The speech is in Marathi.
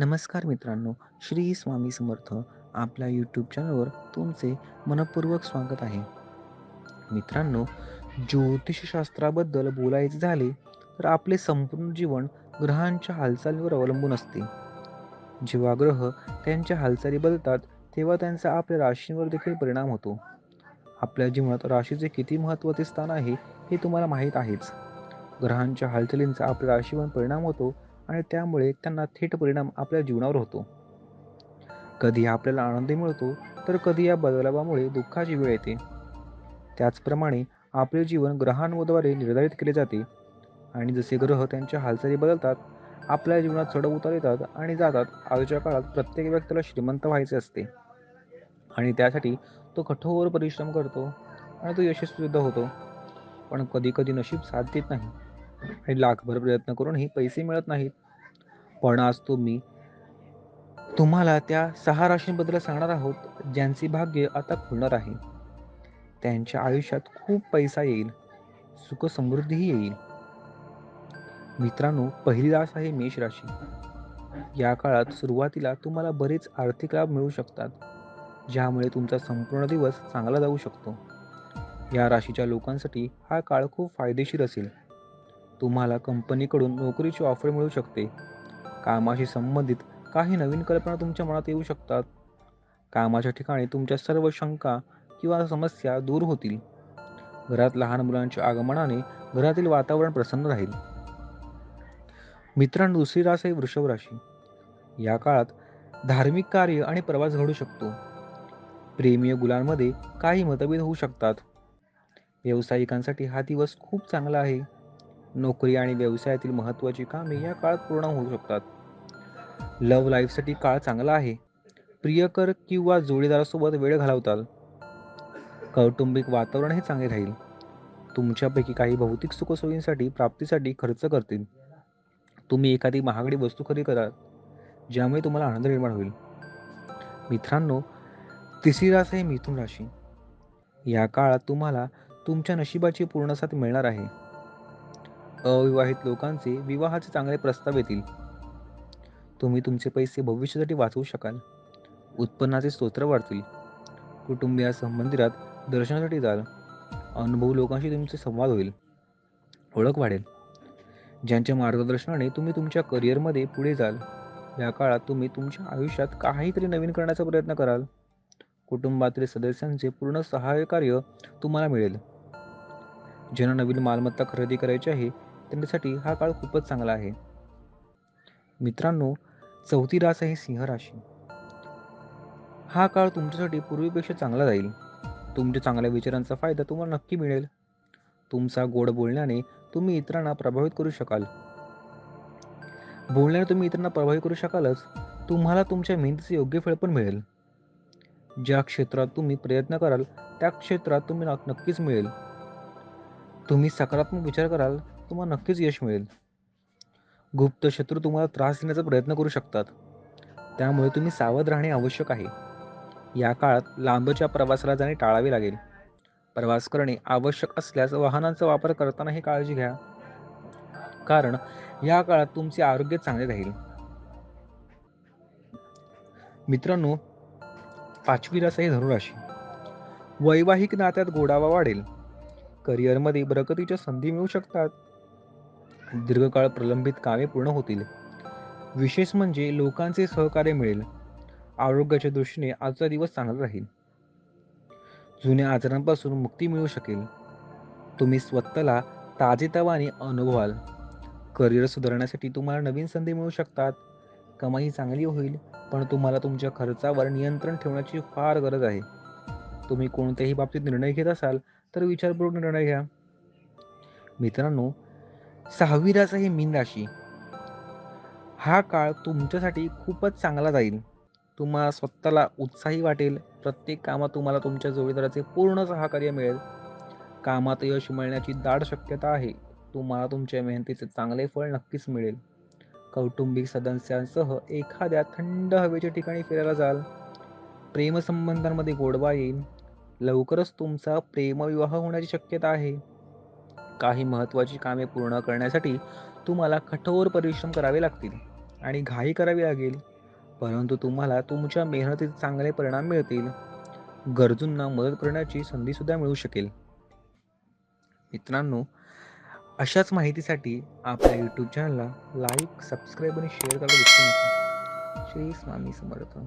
नमस्कार मित्रांनो, श्री स्वामी समर्थ. आपल्या यूट्यूब चॅनलवर तुमचे मनःपूर्वक स्वागत आहे. मित्रांनो, ज्योतिषशास्त्राबद्दल बोलायचे झाले तर आपले संपूर्ण जीवन ग्रहांच्या हालचालीवर अवलंबून असते. जेव्हा ग्रह त्यांच्या हालचाली बदलतात, तेव्हा त्यांचा आपल्या राशींवर देखील परिणाम होतो. आपल्या जीवनात राशीचे किती महत्त्वाचे स्थान आहे हे तुम्हाला माहीत आहेच. ग्रहांच्या हालचालींचा आपल्या राशीवर परिणाम होतो आणि त्यामुळे त्यांना थेट परिणाम आपल्या जीवनावर होतो. कधी आपल्याला आनंद मिळतो, तर कधी या बदलावामुळे दुःखाची वेळ येते. त्याचप्रमाणे आपले जीवन ग्रहांद्वारे निर्धारित केले जाते आणि जसे ग्रह त्यांच्या हालचाली बदलतात, आपल्या जीवनात चढ-उतार येतात आणि जातात. आजच्या काळात प्रत्येक व्यक्तीला श्रीमंत व्हायचे असते आणि त्यासाठी तो कठोर परिश्रम करतो आणि तो यशस्वीसुद्धा होतो. पण कधी-कधी नशीब साथ देत नाही आणि लाखभर प्रयत्न करूनही पैसे मिळत नाहीत. पण आज तुम्ही तुम्हाला त्या सहा राशींबद्दल सांगणार आहोत, ज्यांचे भाग्य आता खुलणार आहे. त्यांच्या आयुष्यात खूप पैसा येईल, सुख-समृद्धीही येईल. मित्रांनो, पहिली रास आहे मेष राशी. या काळात सुरुवातीला तुम्हाला बरेच आर्थिक लाभ मिळू शकतात, ज्यामुळे तुमचा संपूर्ण दिवस चांगला जाऊ शकतो. या राशीच्या लोकांसाठी हा काळ खूप फायदेशीर असेल. तुम्हाला कंपनीकडून नोकरीची ऑफर मिळू शकते. कामाशी संबंधित काही नवीन कल्पना तुमच्या मनात येऊ शकतात. कामाच्या ठिकाणी तुमच्या सर्व शंका किंवा समस्या दूर होतील. घरात लहान मुलांच्या आगमनाने घरातील वातावरण प्रसन्न राहील. मित्रांनो, दुसरी रास आहे वृषभ राशी. या काळात धार्मिक कार्य आणि प्रवास घडू शकतो. प्रेमीय गुलांमध्ये काही मतभेद होऊ शकतात. व्यावसायिकांसाठी हा दिवस खूप चांगला आहे. नोकरी आणि व्यवसायातील महत्त्वाची कामे या काळात पूर्ण होऊ शकतात. लव्ह लाईफसाठी काळ चांगला आहे. प्रियकर किंवा जोडीदारासोबत वेळ घालवताल. कौटुंबिक वातावरण हे चांगले राहील. तुमच्यापैकी काही भौतिक सुखसोयींसाठी प्राप्तीसाठी खर्च करतील. तुम्ही एखादी महागडी वस्तू खरेदी कराल, ज्यामुळे तुम्हाला आनंद निर्माण होईल. मित्रांनो, तिसरी रास आहे मिथुन राशी. या काळात तुम्हाला तुमच्या नशिबाची पूर्ण साथ मिळणार आहे. अविवाहित लोकांचे विवाहाचे चांगले प्रस्ताव येतील. तुम्ही तुमचे पैसे भविष्यासाठी वाचवू शकाल. उत्पन्नाचे स्रोत वाढतील. कुटुंबियासह मंदिरात दर्शनासाठी जाल. अनुभव लोकांशी तुमचे संवाद होईल. ओळख वाढेल. ज्यांच्या मार्गदर्शनाने तुम्ही तुमच्या करिअरमध्ये पुढे जाल. या काळात तुम्ही तुमच्या आयुष्यात काहीतरी नवीन करण्याचा प्रयत्न कराल. कुटुंबातील सदस्यांचे पूर्ण सहकार्य तुम्हाला मिळेल. ज्यांना नवीन मालमत्ता खरेदी करायची आहे, त्यांच्यासाठी हा काळ खूपच चांगला आहे. मित्रांनो, चौथी रास आहे सिंह राशी. हा काळ तुमच्यासाठी पूर्वीपेक्षा चांगला जाईल. तुमच्या चांगल्या विचारांचा फायदा तुम्हाला नक्की मिळेल. तुमचा गोड बोलण्याने तुम्ही इतरांना प्रभावित करू शकाल. बोलण्याने तुम्ही इतरांना प्रभावित करू शकालच, तुम्हाला तुमच्या मेहनतीचे योग्य फळ पण मिळेल. ज्या क्षेत्रात तुम्ही प्रयत्न कराल, त्या क्षेत्रात तुम्ही नक्कीच मिळेल. तुम्ही सकारात्मक विचार कराल, तुम्हाला नक्कीच यश मिळेल. गुप्त शत्रू तुम्हाला त्रास देण्याचा प्रयत्न करू शकतात. त्यामुळे तुम्ही सावध राहणे आवश्यक आहे. या काळात लांबच्या प्रवासाला जाणे टाळावे लागेल. प्रवास करणे आवश्यक असल्यास वाहनांचा वापर करतानाही काळजी घ्या. कारण या काळात तुमचे आरोग्य चांगले राहील. मित्रांनो, पाचवी रास आहे धनुराशी. वैवाहिक नात्यात गोडावा वाढेल. करिअरमध्ये प्रगतीच्या संधी मिळू शकतात. दीर्घकाळ प्रलंबित कामे पूर्ण होतील. विशेष म्हणजे लोकांचे सहकार्य मिळेल. आरोग्याच्या दृष्टीने आजचा दिवस चांगला राहील. जुन्या आजारांपासून मुक्ती मिळू शकेल. तुम्ही स्वतःला ताजेतवाने अनुभवाल. करिअर सुधारण्यासाठी तुम्हाला नवीन संधी मिळू शकतात. कमाई चांगली होईल, पण तुम्हाला तुमच्या खर्चावर नियंत्रण ठेवण्याची फार गरज आहे. तुम्ही कोणत्याही बाबतीत निर्णय घेत असाल, तर विचारपूर्वक निर्णय घ्या. मित्रांनो, सहावी रास आहे मीन राशी. हा काळ तुमच्यासाठी खूपच चांगला जाईल. तुम्हाला स्वतःला उत्साही वाटेल. प्रत्येक कामात तुम्हाला तुमच्या जोडीदाराचे पूर्ण सहकार्य मिळेल. कामात यश मिळण्याची दाट शक्यता आहे. तुम्हाला तुमच्या मेहनतीचे चांगले फळ नक्कीच मिळेल. कौटुंबिक सदस्यांसह एखाद्या थंड हवेच्या ठिकाणी फिरायला जाल. प्रेमसंबंधांमध्ये गोडवा येईल. लवकरच तुमचा प्रेमविवाह होण्याची शक्यता आहे. काही महत्त्वाची कामे पूर्ण करण्यासाठी तुम्हाला कठोर परिश्रम करावे लागतील आणि घाई करावी लागेल. परंतु तुम्हाला तुमच्या मेहनतीचे चांगले परिणाम मिळतील. गरजूंना मदत करण्याची संधीसुद्धा मिळू शकेल. मित्रांनो, अशाच माहितीसाठी आपल्या यूट्यूब चॅनलला लाईक, सबस्क्राईब आणि शेअर करायला विसरू नका. श्री स्वामी समर्थ.